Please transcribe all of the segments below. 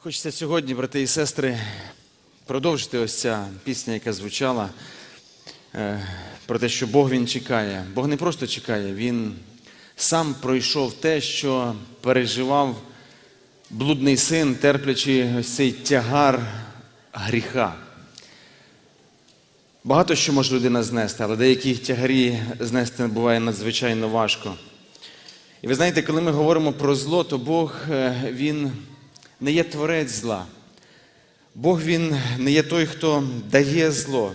Хочеться сьогодні, брати і сестри, продовжити ось ця пісня, яка звучала е, про те, що Бог Він чекає. Бог не просто чекає, Він сам пройшов те, що переживав блудний син, терплячи ось цей тягар гріха. Багато що може людина знести, але деякі тягарі знести буває надзвичайно важко. І ви знаєте, коли ми говоримо про зло, то Бог е, Він не є творець зла. Бог Він не є той, хто дає зло.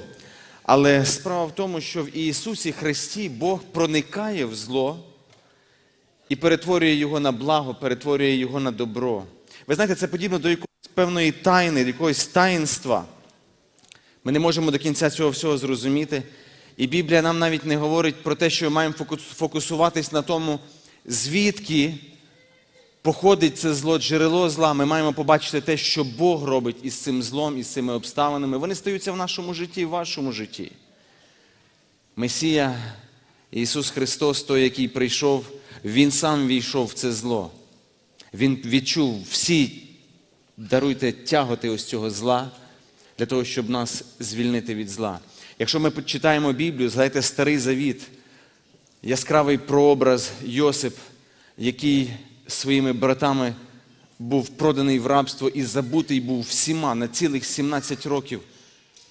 Але справа в тому, що в Ісусі Христі Бог проникає в зло і перетворює його на благо, перетворює його на добро. Ви знаєте, це подібно до якоїсь певної тайни, до якогось таїнства. Ми не можемо до кінця цього всього зрозуміти. І Біблія нам навіть не говорить про те, що ми маємо фокусуватись на тому, звідки походить це зло, джерело зла. Ми маємо побачити те, що Бог робить із цим злом, із цими обставинами. Вони стаються в нашому житті, в вашому житті. Месія Ісус Христос, той, який прийшов, Він сам війшов в це зло. Він відчув всі, даруйте, тяготи ось цього зла для того, щоб нас звільнити від зла. Якщо ми читаємо Біблію, згадайте Старий Завіт, яскравий прообраз Йосип, який своїми братами був проданий в рабство і забутий був всіма на цілих 17 років.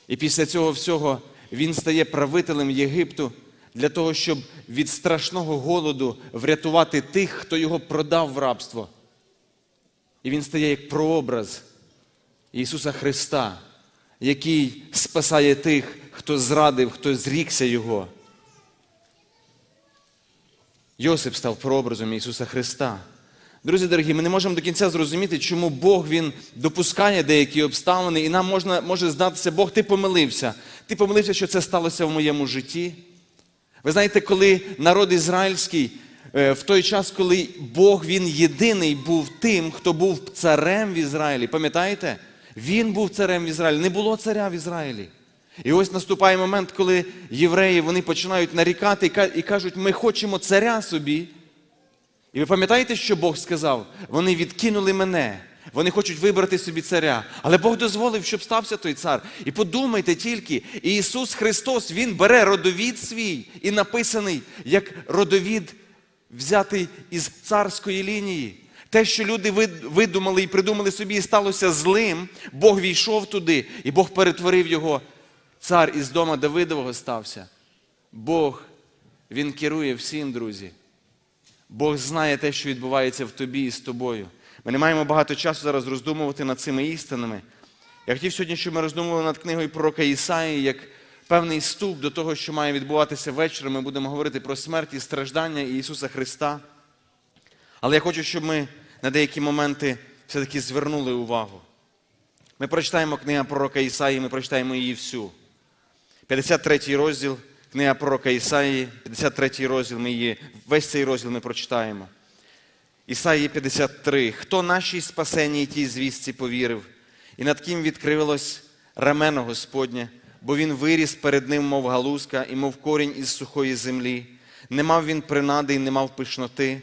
І після цього всього він стає правителем Єгипту для того, щоб від страшного голоду врятувати тих, хто його продав в рабство. І він стає як прообраз Ісуса Христа, який спасає тих, хто зрадив, хто зрікся Його. Йосип став прообразом Ісуса Христа. Друзі дорогі, ми не можемо до кінця зрозуміти, чому Бог Він допускає деякі обставини, і нам можна, може здатися, Бог, ти помилився. Ти помилився, що це сталося в моєму житті. Ви знаєте, коли народ ізраїльський, е, в той час, коли Бог він єдиний був тим, хто був царем в Ізраїлі, пам'ятаєте? Він був царем в Ізраїлі, не було царя в Ізраїлі. І ось наступає момент, коли євреї вони починають нарікати і кажуть, ми хочемо царя собі. І ви пам'ятаєте, що Бог сказав? Вони відкинули мене. Вони хочуть вибрати собі царя. Але Бог дозволив, щоб стався той цар. І подумайте тільки, Ісус Христос, Він бере родовід свій і написаний як родовід, взятий із царської лінії. Те, що люди видумали і придумали собі, і сталося злим, Бог війшов туди, і Бог перетворив його. Цар із дома Давидового стався. Бог, Він керує всім, друзі. Бог знає те, що відбувається в тобі і з тобою. Ми не маємо багато часу зараз роздумувати над цими істинами. Я хотів сьогодні, щоб ми роздумували над книгою пророка Ісаї як певний ступ до того, що має відбуватися ввечері. Ми будемо говорити про смерть і страждання Ісуса Христа. Але я хочу, щоб ми на деякі моменти все-таки звернули увагу. Ми прочитаємо книгу пророка Ісаї, ми прочитаємо її всю. 53 розділ, книга пророка Ісаї, 53 розділ, ми її, весь цей розділ ми прочитаємо. Ісаї 53. Хто нашій спасенній тій звістці повірив, і над ким відкрилось рамено Господнє, бо він виріс перед ним, мов галузка, і мов корінь із сухої землі. Не мав він принади і не мав пишноти,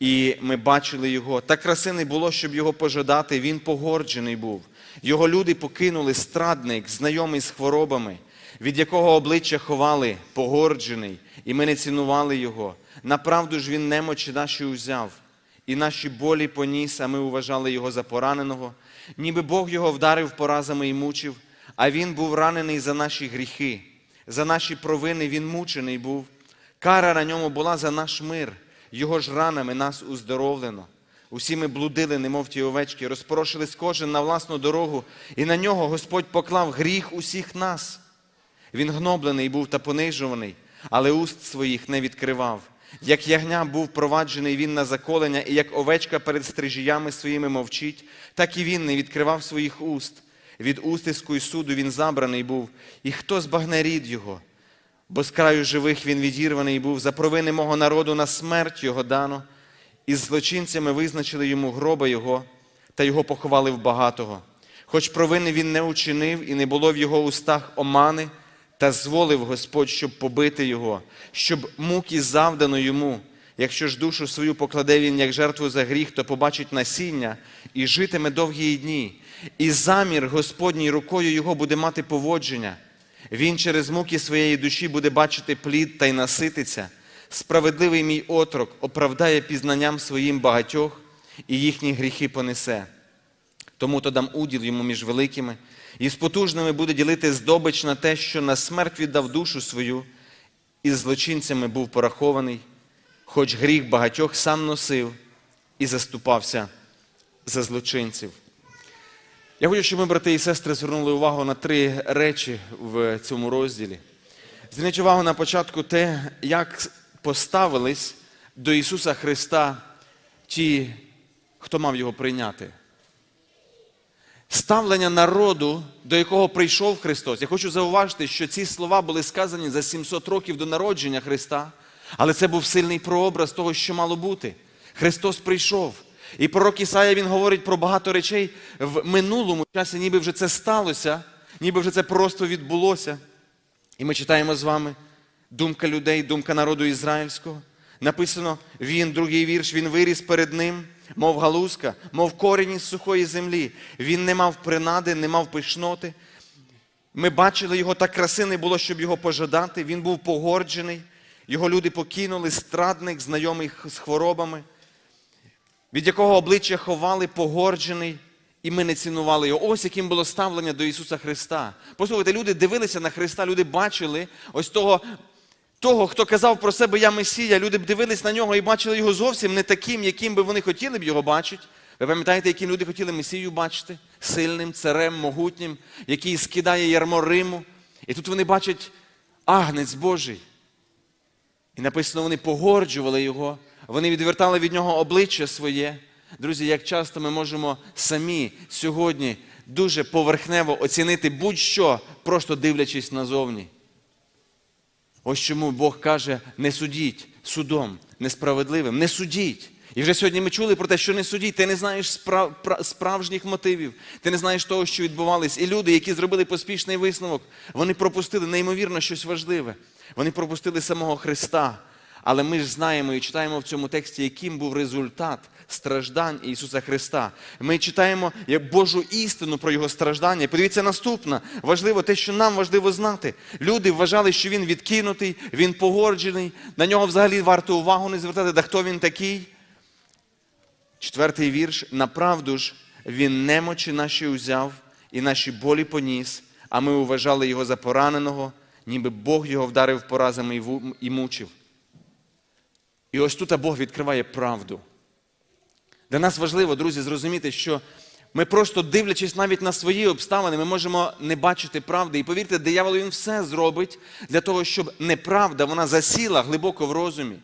і ми бачили його. Так краси не було, щоб його пожадати, він погорджений був. Його люди покинули страдник, знайомий з хворобами, від якого обличчя ховали, погорджений, і ми не цінували його. Направду ж він немочі наші узяв, і наші болі поніс, а ми вважали його за пораненого. Ніби Бог його вдарив поразами і мучив, а він був ранений за наші гріхи, за наші провини він мучений був. Кара на ньому була за наш мир, його ж ранами нас уздоровлено. Усі ми блудили, немов ті овечки, розпорошились кожен на власну дорогу, і на нього Господь поклав гріх усіх нас. Він гноблений був та понижуваний, але уст своїх не відкривав. Як ягня був проваджений він на заколення, і як овечка перед стрижіями своїми мовчить, так і він не відкривав своїх уст. Від устиску й суду він забраний був, і хто збагне рід його? Бо з краю живих він відірваний був, за провини мого народу на смерть його дано, і з злочинцями визначили йому гроба його, та його поховали в багатого. Хоч провини він не учинив, і не було в його устах омани, та зволив Господь, щоб побити його, щоб муки завдано йому, Якщо ж душу свою покладе він як жертву за гріх, то побачить насіння і житиме довгі дні. І замір Господній рукою його буде мати поводження. Він через муки своєї душі буде бачити плід та й насититься. Справедливий мій отрок оправдає пізнанням своїм багатьох, і їхні гріхи понесе. Тому то дам уділ йому між великими, і з потужними буде ділити здобич на те, що на смерть віддав душу свою, і з злочинцями був порахований, хоч гріх багатьох сам носив і заступався за злочинців. Я хочу, щоб ми, брати і сестри, звернули увагу на три речі в цьому розділі. Зверніть увагу на початку те, як поставились до Ісуса Христа ті, хто мав його прийняти. Ставлення народу, до якого прийшов Христос. Я хочу зауважити, що ці слова були сказані за 700 років до народження Христа, але це був сильний прообраз того, що мало бути. Христос прийшов. І пророк Ісая він говорить про багато речей в минулому часі, ніби вже це сталося, ніби вже це просто відбулося. І ми читаємо з вами думка людей, думка народу ізраїльського. Написано, він, другий вірш, він виріс перед ним, мов галузка, мов корінь із сухої землі. Він не мав принади, не мав пишноти. Ми бачили його, так краси не було, щоб його пожадати. Він був погорджений, його люди покинули, страдник, знайомий з хворобами, від якого обличчя ховали, погорджений, і ми не цінували його. Ось яким було ставлення до Ісуса Христа. Послухайте, люди дивилися на Христа, люди бачили ось того, того, хто казав про себе Я Месія. Люди б дивились на нього і бачили його зовсім не таким, яким би вони хотіли б його бачити. Ви пам'ятаєте, яким люди хотіли Месію бачити? Сильним, царем, могутнім, який скидає ярмо Риму. І тут вони бачать агнець Божий. І написано, вони погорджували його, вони відвертали від нього обличчя своє. Друзі, як часто ми можемо самі сьогодні дуже поверхнево оцінити будь-що, просто дивлячись назовні. Ось чому Бог каже: не судіть судом несправедливим, не судіть. І вже сьогодні ми чули про те, що не судіть, ти не знаєш справ, справжніх мотивів, ти не знаєш того, що відбувалось. І люди, які зробили поспішний висновок, вони пропустили неймовірно щось важливе. Вони пропустили самого Христа. Але ми ж знаємо і читаємо в цьому тексті, яким був результат страждань Ісуса Христа. Ми читаємо Божу істину про Його страждання. Подивіться наступне. Важливо те, що нам важливо знати. Люди вважали, що він відкинутий, він погорджений. На нього взагалі варто увагу не звертати, да хто він такий. Четвертий вірш. Направду ж він немочі наші узяв і наші болі поніс, а ми вважали його за пораненого, ніби Бог його вдарив поразами і мучив. І ось тут Бог відкриває правду. Для нас важливо, друзі, зрозуміти, що ми просто дивлячись навіть на свої обставини, ми можемо не бачити правди. І повірте, диявол він все зробить для того, щоб неправда вона засіла глибоко в розумі.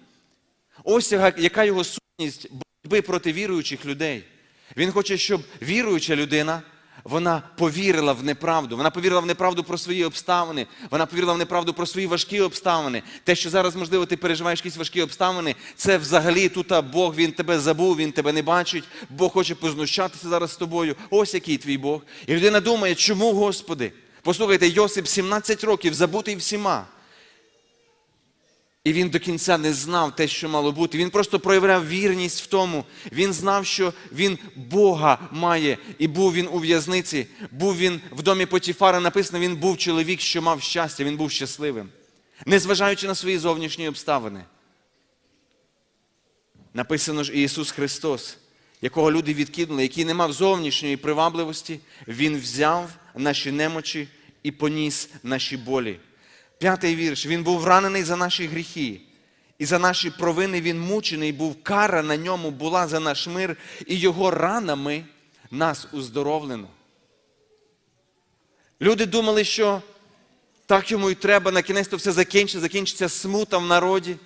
Ось яка- його сутність боротьби проти віруючих людей. Він хоче, щоб віруюча людина вона повірила в неправду. Вона повірила в неправду про свої обставини. Вона повірила в неправду про свої важкі обставини. Те, що зараз, можливо, ти переживаєш якісь важкі обставини, це взагалі тут Бог, він тебе забув, він тебе не бачить. Бог хоче познущатися зараз з тобою. Ось який твій Бог. І людина думає, чому, Господи? Послухайте, Йосип 17 років забутий всіма. І він до кінця не знав те, що мало бути. Він просто проявляв вірність в тому. Він знав, що він Бога має. І був він у в'язниці, був він в домі Потіфара. Написано, він був чоловік, що мав щастя, він був щасливим, незважаючи на свої зовнішні обставини. Написано ж Ісус Христос, якого люди відкинули, який не мав зовнішньої привабливості, Він взяв наші немочі і поніс наші болі. П'ятий вірш. Він був ранений за наші гріхи. І за наші провини він мучений був, кара на ньому була за наш мир, і його ранами нас уздоровлено. Люди думали, що так йому і треба, на кінець то все закінчиться, закінчиться смута в народі,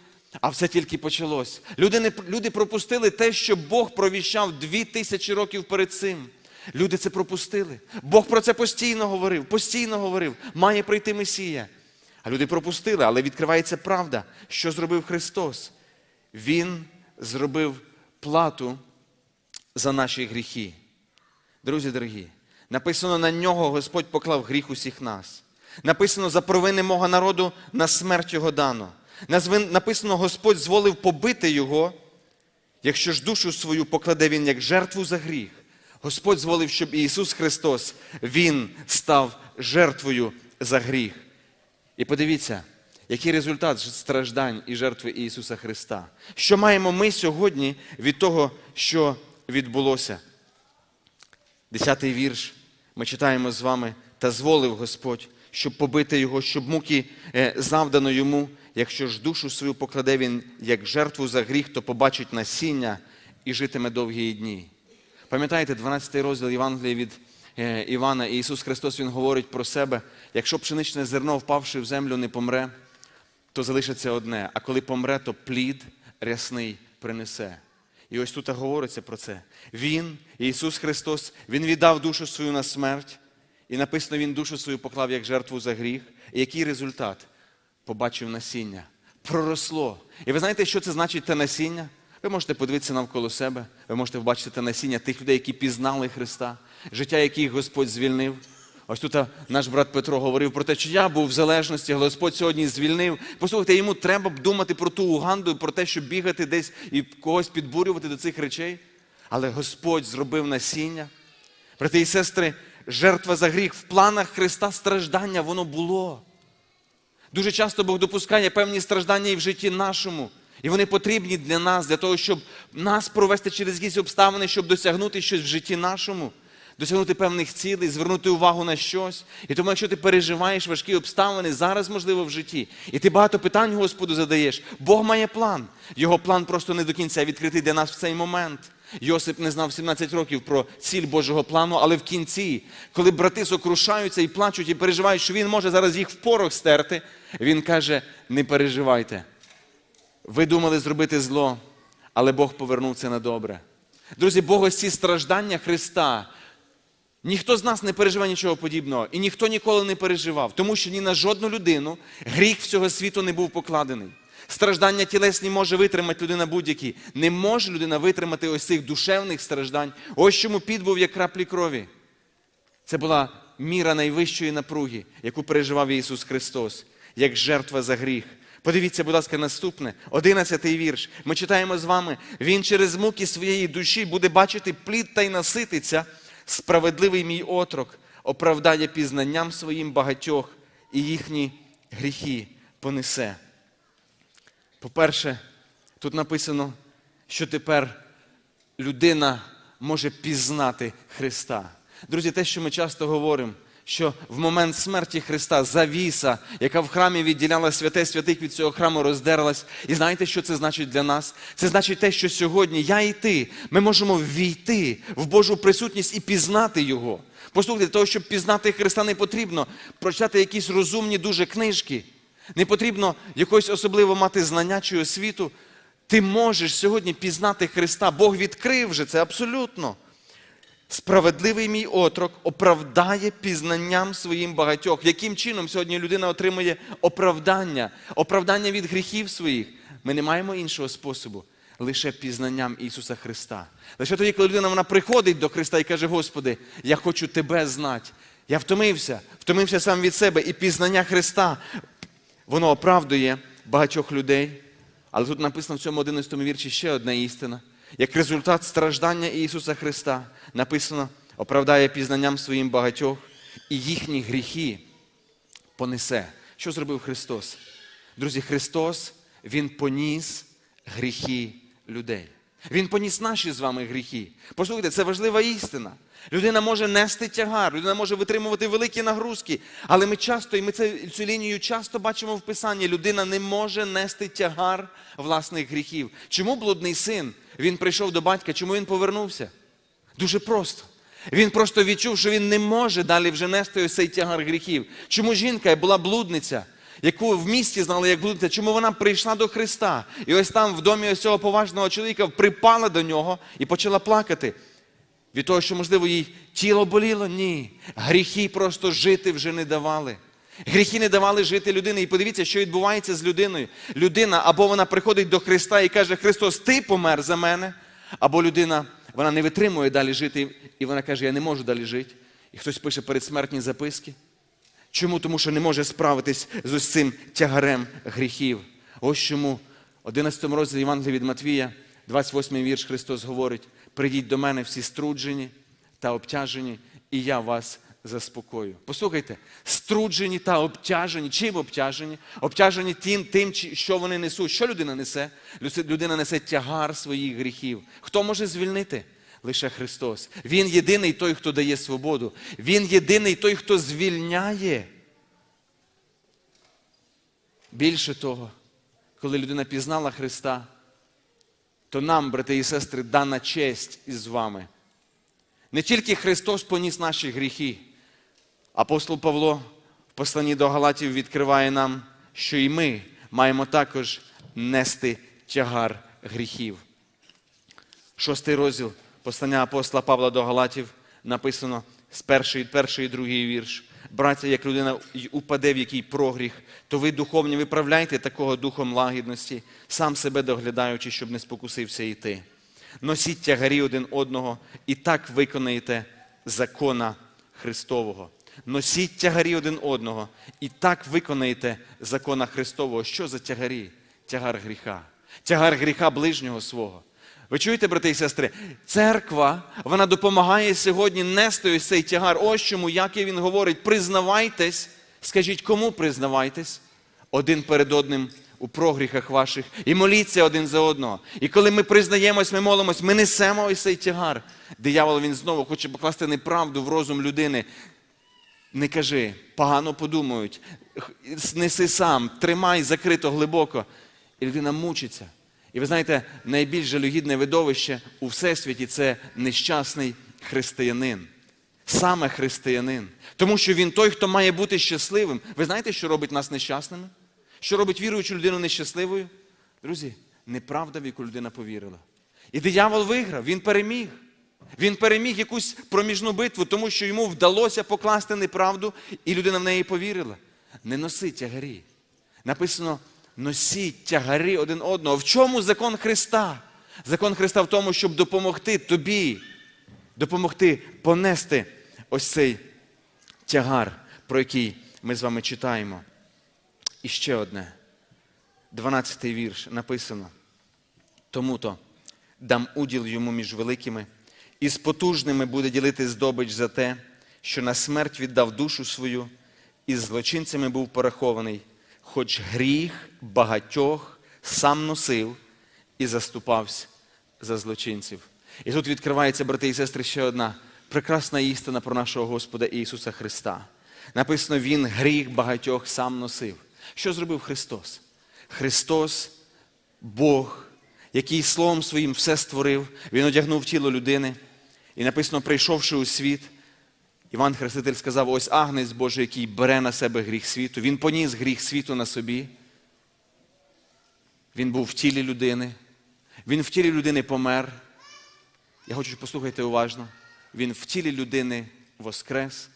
а все тільки почалось. Люди, не, люди пропустили те, що Бог провіщав дві тисячі років перед цим. Люди це пропустили. Бог про це постійно говорив, постійно говорив, має прийти Месія. Люди пропустили, але відкривається правда, що зробив Христос. Він зробив плату за наші гріхи. Друзі дорогі, написано на нього Господь поклав гріх усіх нас. Написано за провини мого народу на смерть його дано. Написано, Господь зволив побити його, якщо ж душу свою покладе він як жертву за гріх. Господь зволив, щоб Ісус Христос, Він став жертвою за гріх. І подивіться, який результат страждань і жертви Ісуса Христа. Що маємо ми сьогодні від того, що відбулося? Десятий вірш. Ми читаємо з вами, та зволив Господь, щоб побити його, щоб муки е, завдано йому. Якщо ж душу свою покладе він як жертву за гріх, то побачить насіння і житиме довгі дні. Пам'ятаєте, 12 розділ Євангелія від Івана, і Ісус Христос Він говорить про себе: якщо пшеничне зерно, впавши в землю, не помре, то залишиться одне, а коли помре, то плід рясний принесе. І ось тут говориться про це. Він, Ісус Христос, Він віддав душу свою на смерть, і написано, Він душу свою поклав як жертву за гріх. І який результат? Побачив насіння. Проросло. І ви знаєте, що це значить те насіння? Ви можете подивитися навколо себе, ви можете побачити те насіння тих людей, які пізнали Христа, життя яких Господь звільнив. Ось тут наш брат Петро говорив про те, що я був в залежності, але Господь сьогодні звільнив. Послухайте, йому треба б думати про ту Уганду, про те, щоб бігати десь і когось підбурювати до цих речей. Але Господь зробив насіння. Брати і сестри, жертва за гріх в планах Христа страждання воно було. Дуже часто Бог допускає певні страждання і в житті нашому. І вони потрібні для нас, для того, щоб нас провести через якісь обставини, щоб досягнути щось в житті нашому, досягнути певних цілей, звернути увагу на щось. І тому, якщо ти переживаєш важкі обставини, зараз, можливо, в житті, і ти багато питань Господу задаєш, Бог має план. Його план просто не до кінця відкритий для нас в цей момент. Йосип не знав 17 років про ціль Божого плану, але в кінці, коли брати сокрушаються і плачуть, і переживають, що він може зараз їх в порох стерти, він каже: не переживайте. Ви думали зробити зло, але Бог повернув це на добре. Друзі, Бог ось ці страждання Христа. Ніхто з нас не переживає нічого подібного, і ніхто ніколи не переживав, тому що ні на жодну людину гріх всього світу не був покладений. Страждання тілесні може витримати людина будь-які. Не може людина витримати ось цих душевних страждань. Ось чому під був як краплі крові. Це була міра найвищої напруги, яку переживав Ісус Христос, як жертва за гріх. Подивіться, будь ласка, наступне, одинадцятий вірш. Ми читаємо з вами: Він через муки своєї душі буде бачити плід та й насититься. Справедливий мій отрок оправдає пізнанням своїм багатьох і їхні гріхи понесе. По-перше, тут написано, що тепер людина може пізнати Христа. Друзі, те, що ми часто говоримо, що в момент смерті Христа завіса, яка в храмі відділяла святе святих від цього храму, роздерлась. І знаєте, що це значить для нас? Це значить те, що сьогодні я і ти, ми можемо ввійти в Божу присутність і пізнати Його. Послухайте, для того, щоб пізнати Христа, не потрібно прочитати якісь розумні дуже книжки. Не потрібно якось особливо мати знання чи освіту. Ти можеш сьогодні пізнати Христа. Бог відкрив вже це абсолютно. Справедливий мій отрок оправдає пізнанням своїм багатьох. Яким чином сьогодні людина отримує оправдання, оправдання від гріхів своїх? Ми не маємо іншого способу, лише пізнанням Ісуса Христа. Лише тоді, коли людина вона приходить до Христа і каже: Господи, я хочу Тебе знати. Я втомився, втомився сам від себе, і пізнання Христа воно оправдує багатьох людей. Але тут написано в цьому 11 вірші ще одна істина. Як результат страждання Ісуса Христа написано, оправдає пізнанням своїм багатьох і їхні гріхи понесе. Що зробив Христос? Друзі, Христос, Він поніс гріхи людей. Він поніс наші з вами гріхи. Послухайте, це важлива істина. Людина може нести тягар, людина може витримувати великі нагрузки. Але ми часто, і ми це, цю лінію часто бачимо в Писанні, людина не може нести тягар власних гріхів. Чому блудний син? Він прийшов до батька, чому він повернувся? Дуже просто. Він просто відчув, що він не може далі вже нести цей тягар гріхів. Чому жінка була блудниця, яку в місті знали як блудниця, чому вона прийшла до Христа? І ось там, в домі ось цього поважного чоловіка, припала до нього і почала плакати. Від того, що, можливо, їй тіло боліло? Ні. Гріхи просто жити вже не давали. Гріхи не давали жити людини. І подивіться, що відбувається з людиною. Людина або вона приходить до Христа і каже, Христос, ти помер за мене, або людина вона не витримує далі жити, і вона каже, я не можу далі жити. І хтось пише передсмертні записки. Чому? Тому що не може справитись з ось цим тягарем гріхів. Ось чому в 11 розділі Євангелія від Матвія, 28 вірш Христос говорить: прийдіть до мене всі струджені та обтяжені, і я вас заспокою. Послухайте, струджені та обтяжені. Чим обтяжені? Обтяжені тим, тим, що вони несуть. Що людина несе? Людина несе тягар своїх гріхів. Хто може звільнити? Лише Христос. Він єдиний той, хто дає свободу. Він єдиний той, хто звільняє. Більше того, коли людина пізнала Христа, то нам, брати і сестри, дана честь із вами. Не тільки Христос поніс наші гріхи. Апостол Павло в посланні до Галатів відкриває нам, що і ми маємо також нести тягар гріхів. Шостий розділ послання апостола Павла до Галатів написано з першої, перший і другий вірш. Браття, як людина упаде в який прогріх, то ви духовні виправляйте такого духом лагідності, сам себе доглядаючи, щоб не спокусився і ти. Носіть тягарі один одного і так виконаєте закона Христового. Носіть тягарі один одного і так виконаєте закона Христового. Що за тягарі? Тягар гріха. Тягар гріха ближнього свого. Ви чуєте, брати і сестри? Церква, вона допомагає сьогодні нести ось цей тягар. Ось чому, як і він говорить, признавайтесь. Скажіть, кому признавайтесь? Один перед одним у прогріхах ваших і моліться один за одного. І коли ми признаємось, ми молимось, ми несемо ось цей тягар. Диявол він знову хоче покласти неправду в розум людини. Не кажи, погано подумають, неси сам, тримай закрито глибоко. І людина мучиться. І ви знаєте, найбільш жалюгідне видовище у всесвіті це нещасний християнин. Саме християнин. Тому що він той, хто має бути щасливим. Ви знаєте, що робить нас нещасними? Що робить віруючу людину нещасливою? Друзі, неправда, в яку людина повірила. І диявол виграв, він переміг. Він переміг якусь проміжну битву, тому що йому вдалося покласти неправду, і людина в неї повірила. Не носи тягарі. Написано: носіть тягарі один одного. В чому закон Христа? Закон Христа в тому, щоб допомогти тобі, допомогти понести ось цей тягар, про який ми з вами читаємо. І ще одне. 12-й вірш написано. Тому-то дам уділ йому між великими, і з потужними буде ділити здобич за те, що на смерть віддав душу свою, і з злочинцями був порахований, хоч гріх багатьох сам носив і заступався за злочинців. І тут відкривається, брати і сестри, ще одна прекрасна істина про нашого Господа Ісуса Христа. Написано, Він гріх багатьох сам носив. Що зробив Христос? Христос Бог, який Словом Своїм все створив, Він одягнув тіло людини. І написано, прийшовши у світ, Іван Хреститель сказав: ось агнець Божий, який бере на себе гріх світу. Він поніс гріх світу на собі. Він був в тілі людини. Він в тілі людини помер. Я хочу, послухайте уважно. Він в тілі людини воскрес,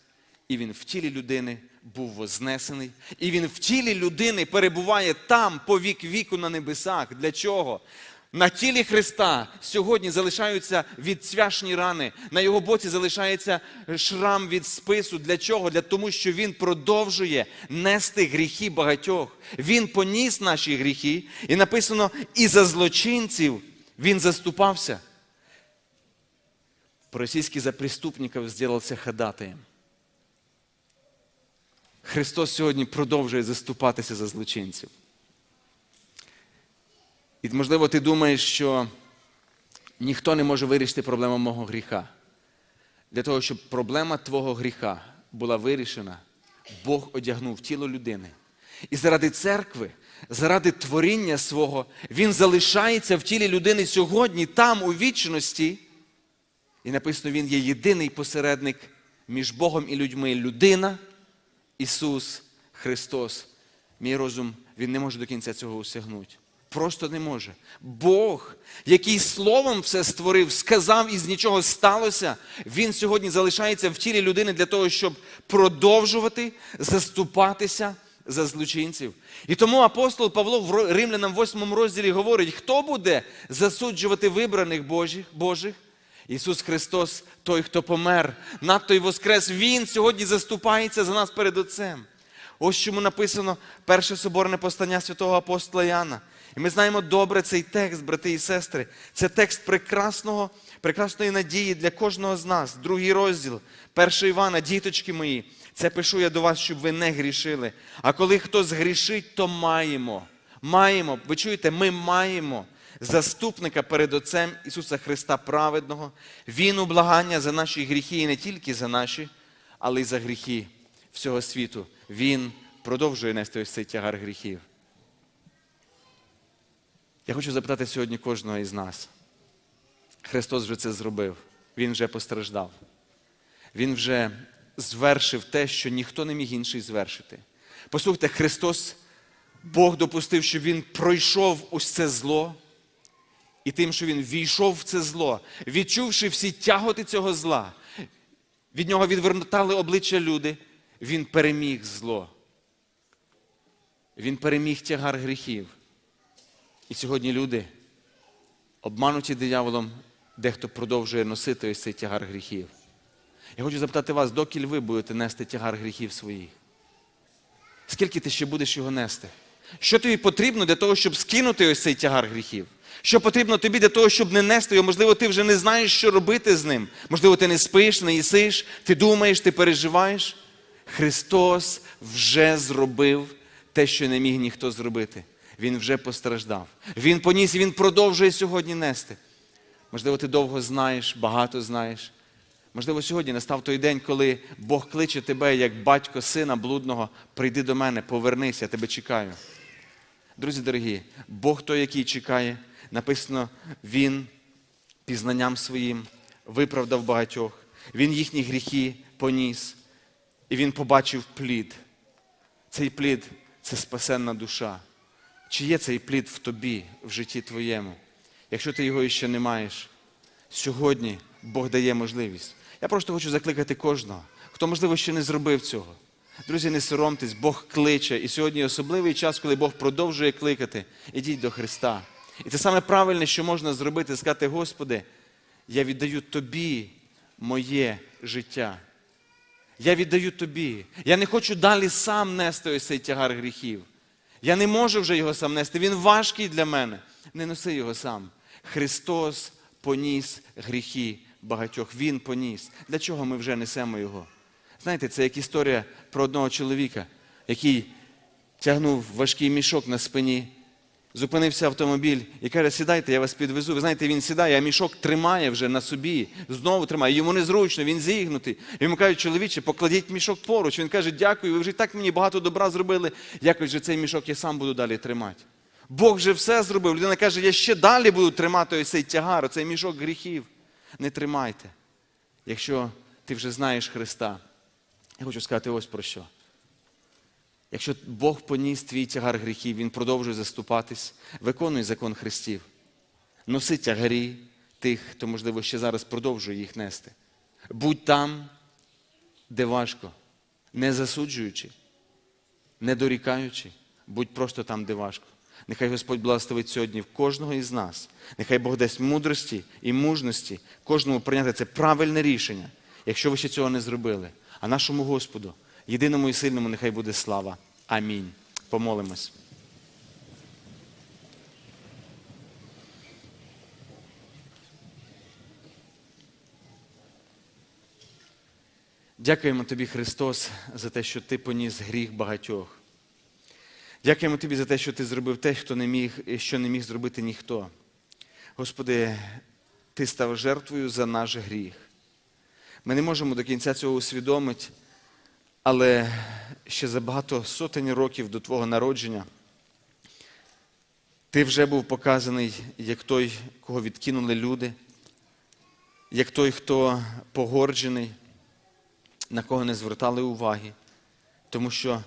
і він в тілі людини був вознесений, і він в тілі людини перебуває там по вік віку на небесах. Для чого? На тілі Христа сьогодні залишаються відцвяшні рани, на його боці залишається шрам від спису. Для чого? Для того, що він продовжує нести гріхи багатьох. Він поніс наші гріхи, і написано, і за злочинців він заступався. По-російськи за преступників зробився ходатаєм. Христос сьогодні продовжує заступатися за злочинців. І, можливо, ти думаєш, що ніхто не може вирішити проблему мого гріха. Для того, щоб проблема твого гріха була вирішена, Бог одягнув тіло людини. І заради церкви, заради творіння свого, Він залишається в тілі людини сьогодні, там, у вічності. І написано, Він є єдиний посередник між Богом і людьми. Людина, Ісус Христос. Мій розум, Він не може до кінця цього осягнути. Просто не може. Бог, який словом все створив, сказав і з нічого сталося, він сьогодні залишається в тілі людини для того, щоб продовжувати заступатися за злочинців. І тому апостол Павло в Римлянам 8 розділі говорить, хто буде засуджувати вибраних Божих, Божих? Ісус Христос, той, хто помер, надто й воскрес, Він сьогодні заступається за нас перед Отцем. Ось чому написано перше соборне постання святого апостола Яна. І ми знаємо добре цей текст, брати і сестри. Це текст прекрасного, прекрасної надії для кожного з нас. Другий розділ, 1 Івана, діточки мої. Це пишу я до вас, щоб ви не грішили. А коли хтось грішить, то маємо. Маємо. Ви чуєте, ми маємо заступника перед Отцем Ісуса Христа Праведного. Він у благання за наші гріхи і не тільки за наші, але й за гріхи всього світу. Він продовжує нести ось цей тягар гріхів. Я хочу запитати сьогодні кожного із нас. Христос вже це зробив, Він вже постраждав. Він вже звершив те, що ніхто не міг інший звершити. Послухайте, Христос, Бог допустив, щоб Він пройшов ось це зло, і тим, що Він війшов в це зло, відчувши всі тяготи цього зла, від нього відвертали обличчя люди, Він переміг зло. Він переміг тягар гріхів. І сьогодні люди, обмануті дияволом, дехто продовжує носити ось цей тягар гріхів. Я хочу запитати вас, доки ви будете нести тягар гріхів своїх? Скільки ти ще будеш його нести? Що тобі потрібно для того, щоб скинути ось цей тягар гріхів? Що потрібно тобі для того, щоб не нести його? Можливо, ти вже не знаєш, що робити з ним. Можливо, ти не спиш, не їсиш, ти думаєш, ти переживаєш. Христос вже зробив те, що не міг ніхто зробити. Він вже постраждав. Він поніс він продовжує сьогодні нести. Можливо, ти довго знаєш, багато знаєш. Можливо, сьогодні настав той день, коли Бог кличе тебе, як батько сина блудного, прийди до мене, повернися, я тебе чекаю. Друзі дорогі, Бог той, який чекає, написано, Він пізнанням своїм виправдав багатьох, Він їхні гріхи поніс, і Він побачив плід. Цей плід це спасенна душа. Чи є цей плід в тобі, в житті твоєму? Якщо ти його ще не маєш, сьогодні Бог дає можливість. Я просто хочу закликати кожного, хто, можливо, ще не зробив цього. Друзі, не соромтесь, Бог кличе. І сьогодні особливий час, коли Бог продовжує кликати. Ідіть до Христа. І це саме правильне, що можна зробити, сказати, Господи, я віддаю Тобі моє життя. Я віддаю Тобі. Я не хочу далі сам нести ось цей тягар гріхів. Я не можу вже його сам нести. Він важкий для мене. Не носи його сам. Христос поніс гріхи багатьох. Він поніс. Для чого ми вже несемо його? Знаєте, це як історія про одного чоловіка, який тягнув важкий мішок на спині. Зупинився автомобіль і каже, сідайте, я вас підвезу. Ви знаєте, він сідає, а мішок тримає вже на собі, знову тримає. Йому незручно, він зігнутий. Йому кажуть, чоловіче, покладіть мішок поруч. Він каже, дякую, ви вже і так мені багато добра зробили. Якось же цей мішок я сам буду далі тримати. Бог вже все зробив. Людина каже, я ще далі буду тримати ось цей тягар, цей мішок гріхів. Не тримайте. Якщо ти вже знаєш Христа, я хочу сказати ось про що. Якщо Бог поніс твій тягар гріхів, Він продовжує заступатись, виконуй закон Христів. Носи тягарі тих, хто, можливо, ще зараз продовжує їх нести. Будь там, де важко, не засуджуючи, не дорікаючи, будь просто там, де важко. Нехай Господь благословить сьогодні в кожного із нас. Нехай Бог дасть мудрості і мужності кожному прийняти це правильне рішення, якщо ви ще цього не зробили. А нашому Господу, єдиному і сильному, нехай буде слава. Амінь. Помолимось. Дякуємо тобі, Христос, за те, що ти поніс гріх багатьох. Дякуємо тобі за те, що ти зробив те, що не міг, що не міг зробити ніхто. Господи, ти став жертвою за наш гріх. Ми не можемо до кінця цього усвідомити, але ще за багато сотень років до Твого народження ти вже був показаний як той, кого відкинули люди, як той, хто погорджений, на кого не звертали уваги, тому що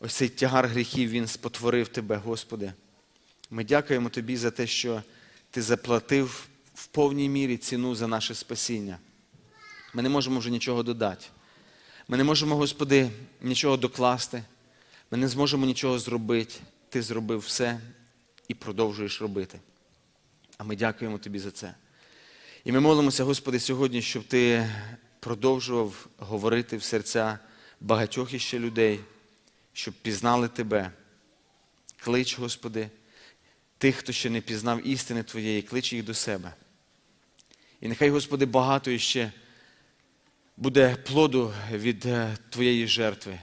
ось цей тягар гріхів він спотворив тебе, Господи. Ми дякуємо Тобі за те, що Ти заплатив в повній мірі ціну за наше спасіння. Ми не можемо вже нічого додати. Ми не можемо, Господи, нічого докласти. Ми не зможемо нічого зробити. Ти зробив все і продовжуєш робити. А ми дякуємо Тобі за це. І ми молимося, Господи, сьогодні, щоб Ти продовжував говорити в серця багатьох іще людей, щоб пізнали Тебе. Клич, Господи, тих, хто ще не пізнав істини Твоєї, клич їх до себе. І нехай, Господи, багато іще буде плоду від е, Твоєї жертви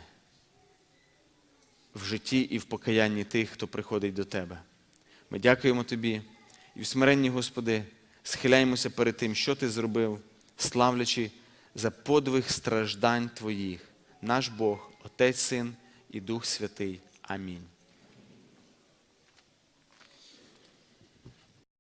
в житті і в покаянні тих, хто приходить до Тебе. Ми дякуємо Тобі і в смиренні, Господи, схиляємося перед тим, що Ти зробив, славлячи за подвиг страждань Твоїх, наш Бог, Отець, Син і Дух Святий. Амінь.